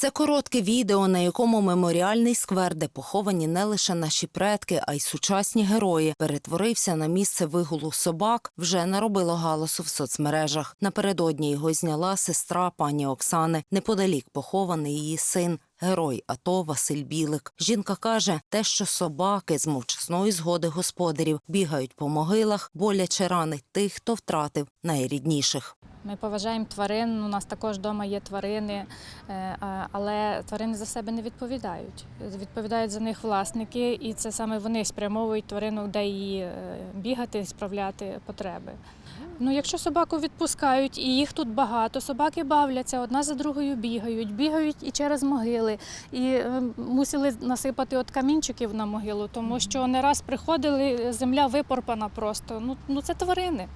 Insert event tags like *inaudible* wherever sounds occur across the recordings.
Це коротке відео, на якому меморіальний сквер, де поховані не лише наші предки, а й сучасні герої, перетворився на місце вигулу собак, вже наробило галасу в соцмережах. Напередодні його зняла сестра пані Оксани. Неподалік похований її син. Герой АТО Василь Білик. Жінка каже, те, що собаки з мовчасної згоди господарів бігають по могилах, боляче ранить тих, хто втратив найрідніших. Ми поважаємо тварин. У нас також вдома є тварини, е, але тварини за себе не відповідають. Відповідають за них власники, і це саме вони спрямовують тварину, де її е, бігати, справляти потреби. Ну, якщо собаку відпускають, і їх тут багато, собаки бавляться, одна за другою бігають, бігають і через могили. І е, мусили насипати от камінчиків на могилу, тому що не раз приходили, земля випорпана просто. Ну, ну це тварини.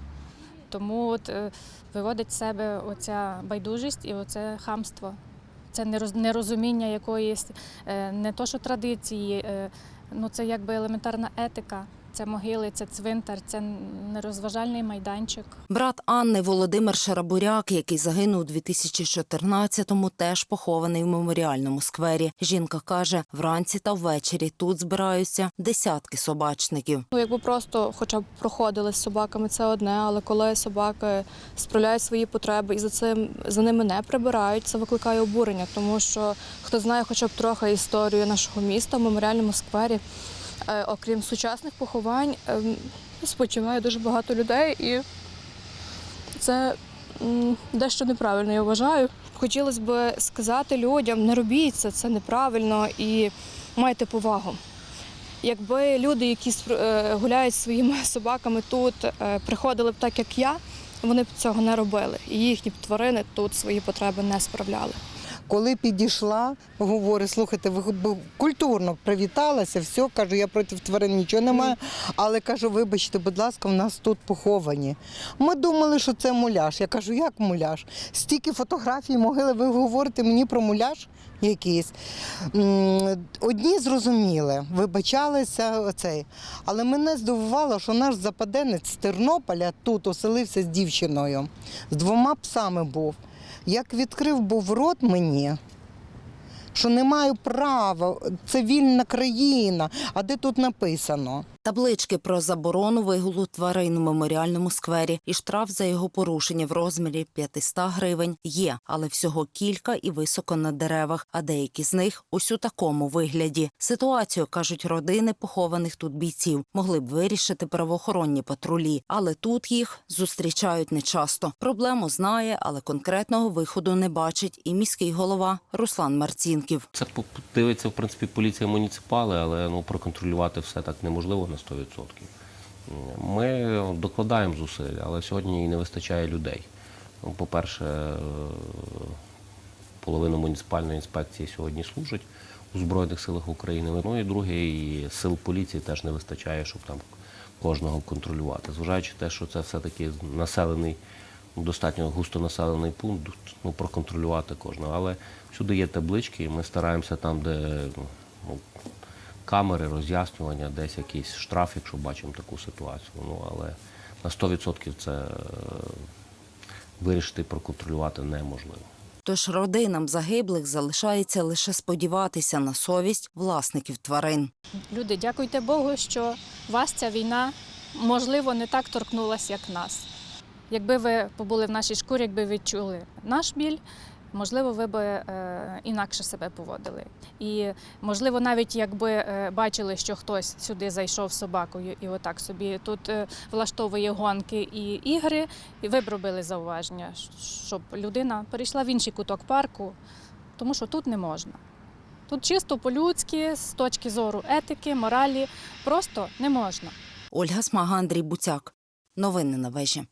Тому от е, виводить з себе оця байдужість і оце хамство. Це нероз- нерозуміння якоїсь е, не то, що традиції, е, ну це якби елементарна етика. Це могили, це цвинтар, це нерозважальний майданчик. Брат Анни Володимир Шарабуряк, який загинув у 2014-му, теж похований в меморіальному сквері. Жінка каже, вранці та ввечері тут збираються десятки собачників. Ну, якби просто хоча б проходили з собаками, це одне, але коли собаки справляють свої потреби і за цим за ними не прибирають, це викликає обурення, тому що хто знає хоча б трохи історію нашого міста в меморіальному сквері, окрім сучасних поховань, ем, спочиває дуже багато людей, і це дещо неправильно, я вважаю. Хотілося б сказати людям, не робіть це, це неправильно і майте повагу. Якби люди, які е, гуляють зі своїми *laughs* собаками тут, е, приходили б так, як я, вони б цього не робили. І їхні тварини тут свої потреби не справляли. Коли підійшла, говорить, слухайте, ви культурно привіталася, все, кажу, я проти тварин нічого не маю, але кажу, вибачте, будь ласка, в нас тут поховані. Ми думали, що це муляж. Я кажу, як муляж? Стільки фотографій могили, ви говорите мені про муляж якийсь. М, Одні зрозуміли, вибачалися оцей. Але мене здивувало, що наш западенець з Тернополя тут оселився з дівчиною, з двома псами був. Як відкрив був рот мені, що не маю права, це вільна країна, а де тут написано? Таблички про заборону вигулу тварин у меморіальному сквері і штраф за його порушення в розмірі 500 гривень є, але всього кілька і високо на деревах, а деякі з них ось у такому вигляді. Ситуацію, кажуть родини похованих тут бійців, могли б вирішити правоохоронні патрулі, але тут їх зустрічають нечасто. Проблему знає, але конкретного виходу не бачить і міський голова Руслан Марцінків. Це дивиться, в принципі, поліція муніципали, але ну, проконтролювати все так неможливо на 100%. Ми докладаємо зусиль, але сьогодні і не вистачає людей. Ну, По-перше, е, половина муніципальної інспекції сьогодні служить у Збройних силах України. Ну і друге, і сил поліції теж не вистачає, щоб там кожного контролювати. Зважаючи те, що це все-таки населений, достатньо густо населений пункт, ну, проконтролювати кожного. Але всюди є таблички, і ми стараємося там, де ну, камери, роз'яснювання, десь якийсь штраф, якщо бачимо таку ситуацію. Ну, але на 100% це е, вирішити проконтролювати неможливо. Тож родинам загиблих залишається лише сподіватися на совість власників тварин. Люди, дякуйте Богу, що вас ця війна можливо не так торкнулася, як нас. Якби ви побули в нашій шкурі, якби відчули наш біль, можливо, ви би е, інакше себе поводили. І можливо, навіть якби е, бачили, що хтось сюди зайшов з собакою і отак собі тут е, влаштовує гонки і ігри, і ви б робили зауваження, щоб людина перейшла в інший куток парку, тому що тут не можна. Тут чисто по-людськи, з точки зору етики, моралі, просто не можна. Ольга Смага, Андрій Буцяк. Новини на вежі.